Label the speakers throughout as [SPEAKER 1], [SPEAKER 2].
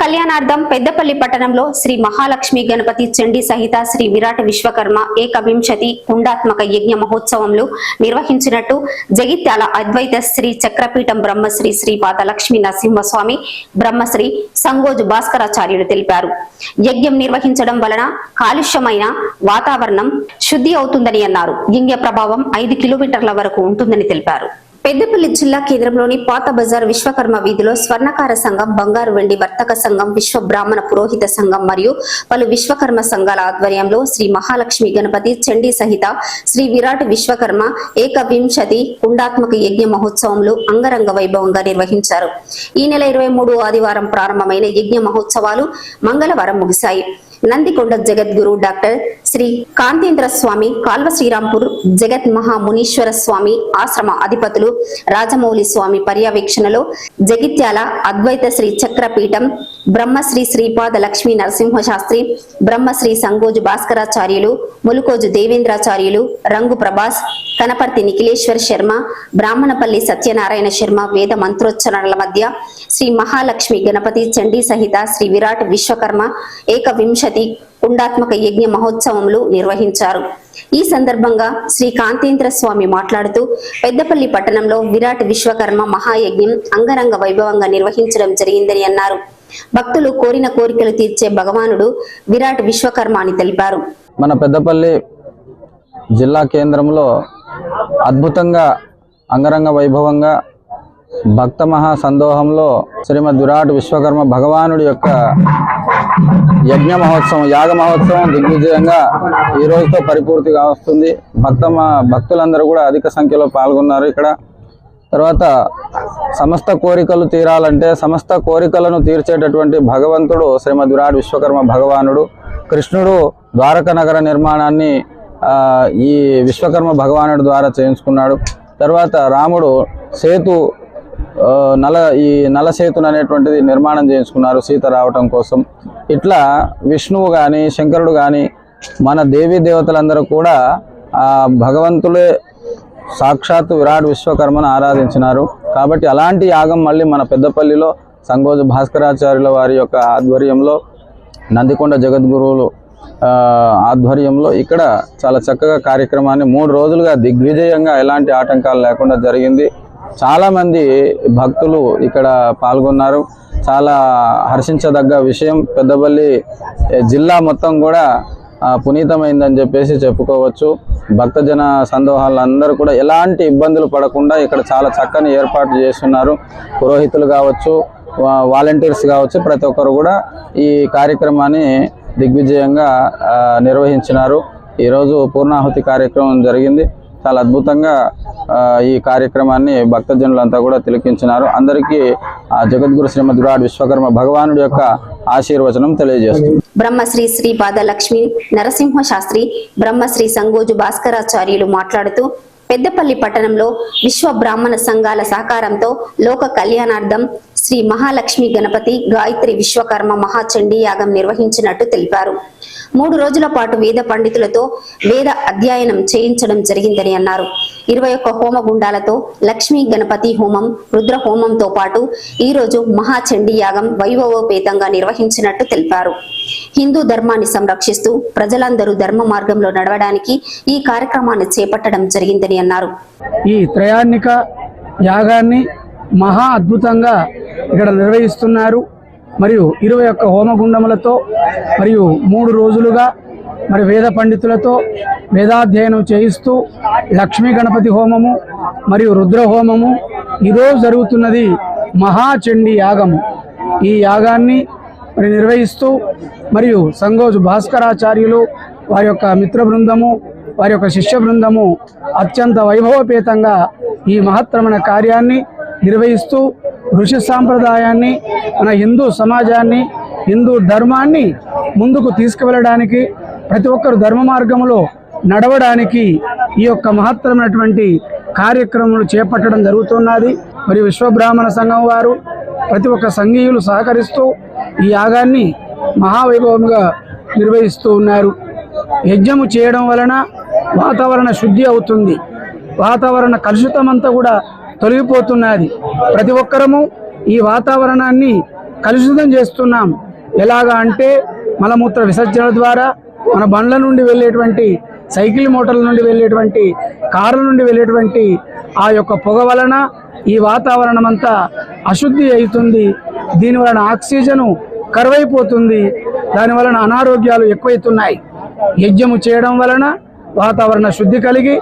[SPEAKER 1] కళ్యాణార్థం పెద్దపల్లి పట్టణంలో శ్రీ మహాలక్ష్మి గణపతి చండీ సహిత శ్రీ విరాట్ విశ్వకర్మ ఏకవింశతి కుండాత్మక యజ్ఞ మహోత్సవంలో నిర్వహించినట్టు జగిత్యాల అద్వైత శ్రీ చక్రపీఠం బ్రహ్మశ్రీ శ్రీపాద లక్ష్మీ నరసింహస్వామి బ్రహ్మశ్రీ సంగోజు భాస్కరాచార్యులు తెలిపారు. యజ్ఞం నిర్వహించడం వలన కాలుష్యమైన వాతావరణం శుద్ధి అవుతుందని అన్నారు. గింగ ప్రభావం ఐదు కిలోమీటర్ల వరకు ఉంటుందని తెలిపారు. పెద్దపల్లి జిల్లా కేంద్రంలోని పాత బజార్ విశ్వకర్మ వీధిలో స్వర్ణకార సంఘం బంగారు వెండి వర్తక సంఘం విశ్వ బ్రాహ్మణ పురోహిత సంఘం మరియు పలు విశ్వకర్మ సంఘాల ఆధ్వర్యంలో శ్రీ మహాలక్ష్మి గణపతి చండీ సహిత శ్రీ విరాట్ విశ్వకర్మ ఏకవింశతి కుండాత్మక యజ్ఞ మహోత్సవంలో అంగరంగ వైభవంగా నిర్వహించారు. ఈ నెల ఇరవై మూడు ఆదివారం ప్రారంభమైన యజ్ఞ మహోత్సవాలు మంగళవారం ముగిశాయి. నందికొండ జగద్గురు డాక్టర్ శ్రీ కాంతేంద్ర స్వామి కాల్వ శ్రీరాంపూర్ జగత్ మహామునీశ్వర స్వామి ఆశ్రమ అధిపతులు రాజమౌళి స్వామి పర్యవేక్షణలో జగిత్యాల అద్వైత శ్రీ చక్రపీఠం బ్రహ్మశ్రీ శ్రీపాద లక్ష్మీ నరసింహ శాస్త్రి బ్రహ్మశ్రీ సంగోజు భాస్కరాచార్యులు ములుకోజు దేవేంద్రాచార్యులు రంగు ప్రభాస్ కనపర్తి నిఖిలేశ్వర్ శర్మ బ్రాహ్మణపల్లి సత్యనారాయణ శర్మ వేద మంత్రోచ్చరణల మధ్య శ్రీ మహాలక్ష్మి గణపతి చండీ సహిత శ్రీ విరాట్ విశ్వకర్మ ఏకవింశ ఏకవింశతి కుండాత్మక యజ్ఞ మహోత్సవములు నిర్వహించారు. ఈ సందర్భంగా శ్రీ కాంతేంద్ర స్వామి మాట్లాడుతూ పెద్దపల్లి పట్టణంలో విరాట్ విశ్వకర్మ మహాయజ్ఞం అంగరంగ వైభవంగా నిర్వహించడం జరిగిందని అన్నారు. భక్తులు కోరిన కోరికలు తీర్చే భగవానుడు విరాట్ విశ్వకర్మ అని తెలిపారు.
[SPEAKER 2] మన పెద్దపల్లి జిల్లా కేంద్రంలో అద్భుతంగా అంగరంగ వైభవంగా భక్త మహా సందోహంలో శ్రీమద్ విరాట్ విశ్వకర్మ భగవానుడి యొక్క యజ్ఞ మహోత్సవం యాగ మహోత్సవం దిగ్విజయంగా ఈ రోజుతో పరిపూర్తిగా వస్తుంది. భక్త భక్తులందరూ కూడా అధిక సంఖ్యలో పాల్గొన్నారు ఇక్కడ. తర్వాత సమస్త కోరికలు తీరాలంటే సమస్త కోరికలను తీర్చేటటువంటి భగవంతుడు శ్రీమద్ విరాట్ విశ్వకర్మ భగవానుడు. కృష్ణుడు ద్వారక నగర నిర్మాణాన్ని ఈ విశ్వకర్మ భగవానుడి ద్వారా చేయించుకున్నాడు. తర్వాత రాముడు సేతు నల ఈ నలసేతును అనేటువంటిది నిర్మాణం చేయించుకున్నారు సీత రావటం కోసం. ఇట్లా విష్ణువు కానీ శంకరుడు కానీ మన దేవీ దేవతలందరూ కూడా ఆ భగవంతులే సాక్షాత్ విరాట్ విశ్వకర్మను ఆరాధించినారు. కాబట్టి అలాంటి యాగం మళ్ళీ మన పెద్దపల్లిలో సంగోజు భాస్కరాచార్యుల వారి యొక్క ఆధ్వర్యంలో నందికొండ జగద్గురువులు ఆధ్వర్యంలో ఇక్కడ చాలా చక్కగా కార్యక్రమాన్ని మూడు రోజులుగా దిగ్విజయంగా ఎలాంటి ఆటంకాలు లేకుండా జరిగింది. చాలామంది భక్తులు ఇక్కడ పాల్గొన్నారు. చాలా హర్షించదగ్గ విషయం. పెద్దపల్లి జిల్లా మొత్తం కూడా పునీతమైందని చెప్పేసి చెప్పుకోవచ్చు. భక్తజన సందోహాలందరూ కూడా ఎలాంటి ఇబ్బందులు పడకుండా ఇక్కడ చాలా చక్కని ఏర్పాటు చేస్తున్నారు. పురోహితులు కావచ్చు వా- వాలంటీర్స్ కావచ్చు ప్రతి ఒక్కరు కూడా ఈ కార్యక్రమాన్ని దిగ్విజయంగా నిర్వహించినారు. ఈరోజు పూర్ణాహుతి కార్యక్రమం జరిగింది. చాలా అద్భుతంగా ఆ, ఈ కార్యక్రమాన్ని భక్తజనులంతా కూడా తిలకించినారు. అందరికీ ఆ జగద్గురు శ్రీమద్ విరాట్ విశ్వకర్మ భగవానుడి యొక్క ఆశీర్వచనం తెలియజేస్తుంది.
[SPEAKER 1] బ్రహ్మశ్రీ శ్రీ పాదలక్ష్మి నరసింహ శాస్త్రి బ్రహ్మశ్రీ సంగోజు భాస్కరాచార్యులు మాట్లాడుతూ పెద్దపల్లి పట్టణంలో విశ్వ బ్రాహ్మణ సంఘాల సహకారంతో లోక కళ్యాణార్థం శ్రీ మహాలక్ష్మి గణపతి గాయత్రి విశ్వకర్మ మహాచండీ యాగం నిర్వహించినట్టు తెలిపారు. మూడు రోజుల పాటు వేద పండితులతో వేద అధ్యయనం చేయించడం జరిగిందని అన్నారు. ఇరవై ఒక్క హోమ గుండాలతో లక్ష్మీ గణపతి హోమం రుద్ర హోమంతో పాటు ఈ రోజు మహాచండీ యాగం వైభవోపేతంగా నిర్వహించినట్టు తెలిపారు. హిందూ ధర్మాన్ని సంరక్షిస్తూ ప్రజలందరూ ధర్మ మార్గంలో నడవడానికి ఈ కార్యక్రమాన్ని చేపట్టడం జరిగిందని అన్నారు.
[SPEAKER 3] ఈ త్రయాణిక యాగాన్ని మహా అద్భుతంగా ఇక్కడ నిర్వహిస్తున్నారు. మరియు ఇరవై ఒక్క హోమగుండములతో మరియు మూడు రోజులుగా మరి వేద పండితులతో వేదాధ్యయనం చేయిస్తూ లక్ష్మీ గణపతి హోమము మరియు రుద్ర హోమము ఈరోజు జరుగుతున్నది మహాచండీ యాగము. ఈ యాగాన్ని మరి నిర్వహిస్తూ మరియు సంగోజు భాస్కరాచార్యులు వారి యొక్క మిత్ర బృందము వారి యొక్క శిష్య బృందము అత్యంత వైభవపేతంగా ఈ మహత్తరమైన కార్యాన్ని నిర్వహిస్తూ ఋషి సాంప్రదాయాన్ని మన హిందూ సమాజాన్ని హిందూ ధర్మాన్ని ముందుకు తీసుకువెళ్ళడానికి ప్రతి ఒక్కరు ధర్మ మార్గంలో నడవడానికి ఈ యొక్క మహత్తరమైనటువంటి కార్యక్రమాలు చేపట్టడం జరుగుతున్నది. మరియు విశ్వబ్రాహ్మణ సంఘం వారు ప్రతి ఒక్క సంఘీయులు సహకరిస్తూ ఈ యాగాన్ని మహావైభవంగా నిర్వహిస్తూ ఉన్నారు. యజ్ఞము చేయడం వలన వాతావరణ శుద్ధి అవుతుంది. వాతావరణ కలుషితం అంతా కూడా తొలగిపోతున్నది. ప్రతి ఒక్కరము ఈ వాతావరణాన్ని కలుషితం చేస్తున్నాం. ఎలాగా అంటే మలమూత్ర విసర్జన ద్వారా మన బండ్ల నుండి వెళ్ళేటువంటి సైకిల్ మోటార్ల నుండి వెళ్ళేటువంటి కార్ల నుండి వెళ్ళేటువంటి ఆ యొక్క పొగ వలన ఈ వాతావరణం అంతా అశుద్ధి అవుతుంది. దీని వలన ఆక్సిజను కరువైపోతుంది. దాని వలన అనారోగ్యాలు ఎక్కువైతున్నాయి. యజ్ఞము చేయడం వలన వాతావరణ శుద్ధి కలిగి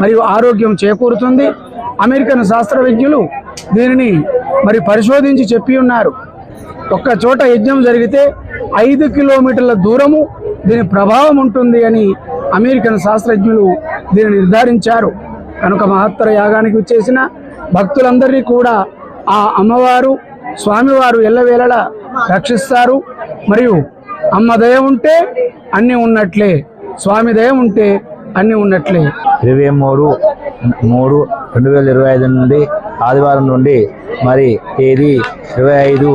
[SPEAKER 3] మరియు ఆరోగ్యం చేకూరుతుంది. అమెరికన్ శాస్త్రవేజ్ఞులు దీనిని మరి పరిశోధించి చెప్పి ఉన్నారు. ఒక్క చోట యజ్ఞం జరిగితే ఐదు కిలోమీటర్ల దూరము దీని ప్రభావం ఉంటుంది అని అమెరికన్ శాస్త్రజ్ఞులు దీన్ని నిర్ధారించారు. కనుక మహత్తర యాగానికి చేసిన భక్తులందరినీ కూడా ఆ అమ్మవారు స్వామివారు ఎల్లవేళలా రక్షిస్తారు. మరియు అమ్మ దయ ఉంటే అన్నీ ఉన్నట్లే. స్వామి దయ ఉంటే అన్నీ ఉన్నట్లే.
[SPEAKER 4] ఇరవై మూడు మూడు రెండు వేల ఇరవై ఐదు నుండి ఆదివారం నుండి మరి తేదీ ఇరవై ఐదు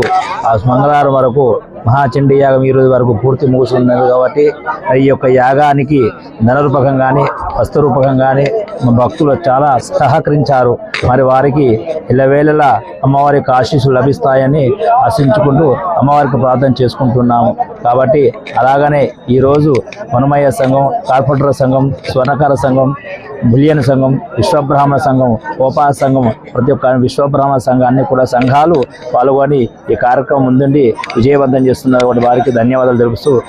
[SPEAKER 4] మంగళవారం వరకు మహాచండీ యాగం ఈ రోజు వరకు పూర్తి ముగుసున్నది కాబట్టి ఈ యొక్క యాగానికి ధనరూపకం కానీ వస్తురూపకం కానీ భక్తులు చాలా సహకరించారు. మరి వారికి ఇళ్ళవేళలా అమ్మవారికి ఆశీస్సులు లభిస్తాయని ఆశించుకుంటూ అమ్మవారికి ప్రార్థన చేసుకుంటున్నాము. కాబట్టి అలాగనే ఈరోజు వనమయ్య సంఘం కార్పొరేటర్ సంఘం స్వర్ణకార సంఘం బులియన్ సంఘం విశ్వబ్రాహ్మణ సంఘం ఉపాస సంఘం ప్రతి ఒక్క విశ్వబ్రాహ్మణ సంఘాన్ని కూడా సంఘాలు పాల్గొని ఈ కార్యక్రమం ముందుండి విజయవంతం చేస్తున్నారు. వారికి ధన్యవాదాలు తెలుపుతూ